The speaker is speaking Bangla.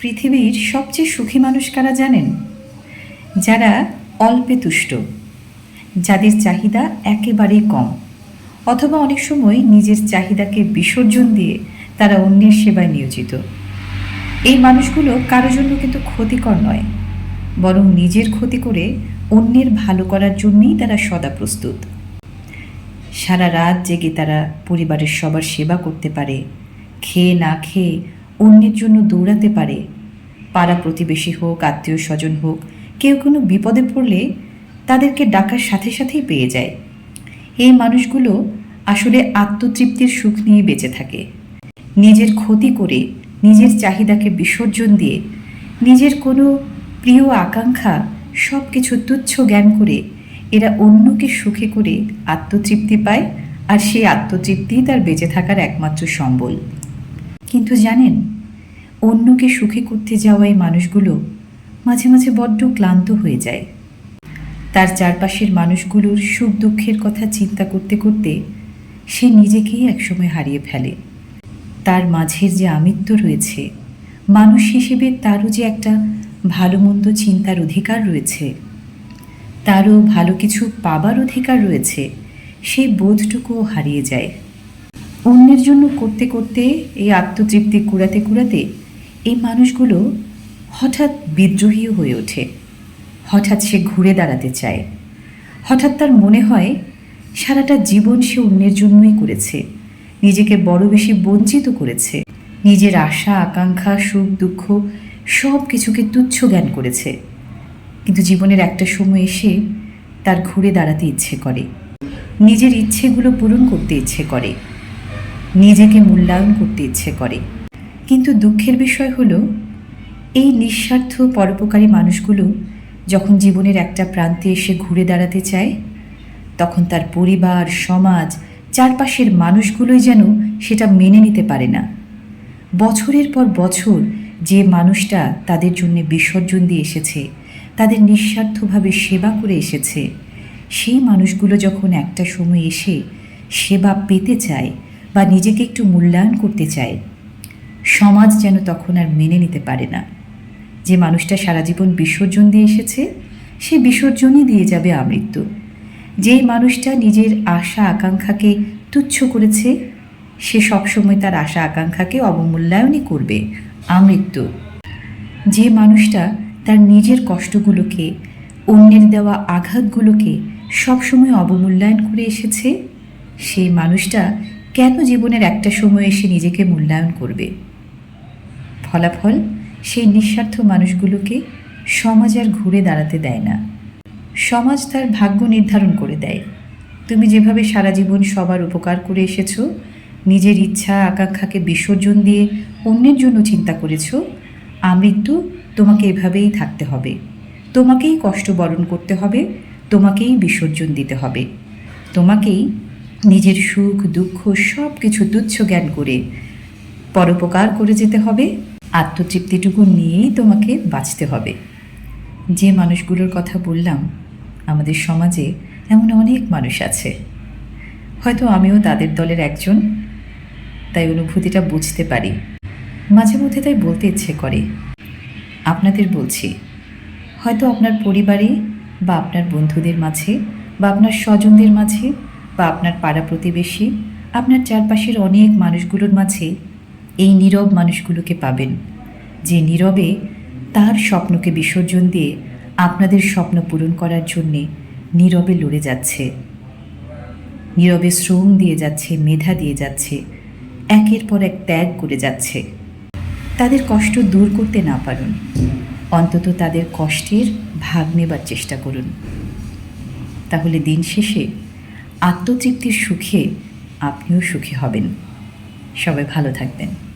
পৃথিবীর সবচেয়ে সুখী মানুষ কারা জানেন? যারা অল্পে তুষ্ট, যাদের চাহিদা একেবারেই কম, অথবা অনেক সময় নিজের চাহিদাকে বিসর্জন দিয়ে তারা অন্যের সেবায় নিয়োজিত। এই মানুষগুলো কারোর জন্য কিন্তু ক্ষতিকর নয়, বরং নিজের ক্ষতি করে অন্যের ভালো করার জন্যই তারা সদা প্রস্তুত। সারা রাত জেগে তারা পরিবারের সবার সেবা করতে পারে, খেয়ে না খেয়ে অন্যের জন্য দৌড়াতে পারে। পাড়া প্রতিবেশী হোক, আত্মীয় স্বজন হোক, কেউ কোনো বিপদে পড়লে তাদেরকে ডাকার সাথে সাথেই পেয়ে যায়। এই মানুষগুলো আসলে আত্মতৃপ্তির সুখ নিয়ে বেঁচে থাকে। নিজের ক্ষতি করে, নিজের চাহিদাকে বিসর্জন দিয়ে, নিজের কোনো প্রিয় আকাঙ্ক্ষা সব কিছু তুচ্ছ জ্ঞান করে, এরা অন্যকে সুখে করে আত্মতৃপ্তি পায় আর সেই আত্মতৃপ্তি তার বেঁচে থাকার একমাত্র সম্বল। কিন্তু জানেন, অন্যকে সুখী করতে যাওয়া এই মানুষগুলো মাঝে মাঝে বড্ড ক্লান্ত হয়ে যায়। তার চারপাশের মানুষগুলোর সুখ দুঃখের কথা চিন্তা করতে করতে সে নিজেকেই একসময় হারিয়ে ফেলে। তার মাঝের যে আমিত্ব রয়েছে, মানুষ হিসেবে তারও যে একটা ভালো মন্দ চিন্তার অধিকার রয়েছে, তারও ভালো কিছু পাবার অধিকার রয়েছে সেই বোধটুকুও হারিয়ে যায়। অন্যের জন্য করতে করতে, এই আত্মতৃপ্তি কুড়াতে কুড়াতে এই মানুষগুলো হঠাৎ বিদ্রোহীও হয়ে ওঠে। হঠাৎ সে ঘুরে দাঁড়াতে চায়। হঠাৎ তার মনে হয়, সারাটা জীবন সে অন্যের জন্যই করেছে। নিজেকে বড় বেশি বঞ্চিত করেছে। নিজের আশা, আকাঙ্ক্ষা, সুখ, দুঃখ সব কিছুকে তুচ্ছ জ্ঞান করেছে। কিন্তু জীবনের একটা সময় এসে তার ঘুরে দাঁড়াতে ইচ্ছে করে। নিজের ইচ্ছেগুলো পূরণ করতে ইচ্ছে করে। নিজেকে মূল্যায়ন করতে ইচ্ছে করে। কিন্তু দুঃখের বিষয় হলো, এই নিঃস্বার্থ পরোপকারী মানুষগুলো যখন জীবনের একটা প্রান্তে এসে ঘুরে দাঁড়াতে চায়, তখন তার পরিবার, সমাজ, চারপাশের মানুষগুলোই যেন সেটা মেনে নিতে পারে না। বছরের পর বছর যে মানুষটা তাদের জন্য বিসর্জন দিয়ে এসেছে, তাদের নিঃস্বার্থভাবে সেবা করে এসেছে, সেই মানুষগুলো যখন একটা সময় এসে সেবা পেতে চায় বা নিজেকে একটু মূল্যায়ন করতে চায়, সমাজ যেন তখন আর মেনে নিতে পারে না। যে মানুষটা সারা জীবন বিসর্জন দিয়ে এসেছে, সে বিসর্জনই দিয়ে যাবে আমৃত্যু। যেই মানুষটা নিজের আশা আকাঙ্ক্ষাকে তুচ্ছ করেছে, সে সবসময় তার আশা আকাঙ্ক্ষাকে অবমূল্যায়নই করবে, আমৃত্যু। যে মানুষটা তার নিজের কষ্টগুলোকে, অন্যের দেওয়া আঘাতগুলোকে সবসময় অবমূল্যায়ন করে এসেছে, সেই মানুষটা কেন জীবনের একটা সময় এসে নিজেকে মূল্যায়ন করবে? ফলাফল, সেই নিঃস্বার্থ মানুষগুলোকে সমাজ আর ঘুরে দাঁড়াতে দেয় না। সমাজ তার ভাগ্য নির্ধারণ করে দেয়। তুমি যেভাবে সারা জীবন সবার উপকার করে এসেছ, নিজের ইচ্ছা, আকাঙ্ক্ষাকে বিসর্জন দিয়ে অন্যের জন্য চিন্তা করেছ, আমৃত্যু তোমাকে এভাবেই থাকতে হবে। তোমাকেই কষ্ট বরণ করতে হবে, তোমাকেই বিসর্জন দিতে হবে। তোমাকেই নিজের সুখ, দুঃখ সব কিছু তুচ্ছ জ্ঞান করে। পরোপকার করে যেতে হবে, আত্মতৃপ্তিটুকু নিয়েই তোমাকে বাঁচতে হবে। যে মানুষগুলোর কথা বললাম, আমাদের সমাজে এমন অনেক মানুষ আছে। হয়তো আমিও তাদের দলের একজন, তাই অনুভূতিটা বুঝতে পারি। মাঝে মধ্যে তাই বলতে ইচ্ছে করে। আপনাদের বলছি, হয়তো আপনার পরিবারে বা আপনার বন্ধুদের মাঝে বা আপনার স্বজনদের মাঝে বা আপনার পাড়া প্রতিবেশী, আপনার চারপাশের অনেক মানুষগুলোর মাঝে এই নীরব মানুষগুলোকে পাবেন। যে নীরবে তার স্বপ্নকে বিসর্জন দিয়ে আপনাদের স্বপ্ন পূরণ করার জন্যে নীরবে লড়ে যাচ্ছে। নীরবে শ্রম দিয়ে যাচ্ছে, মেধা দিয়ে যাচ্ছে, একের পর এক ত্যাগ করে যাচ্ছে। তাদের কষ্ট দূর করতে না পারুন। অন্তত তাদের কষ্টের ভাগ নেবার চেষ্টা করুন। তাহলে দিন শেষে আত্মতৃপ্তির সুখে আপনিও সুখী হবেন। সবাই ভালো থাকবেন।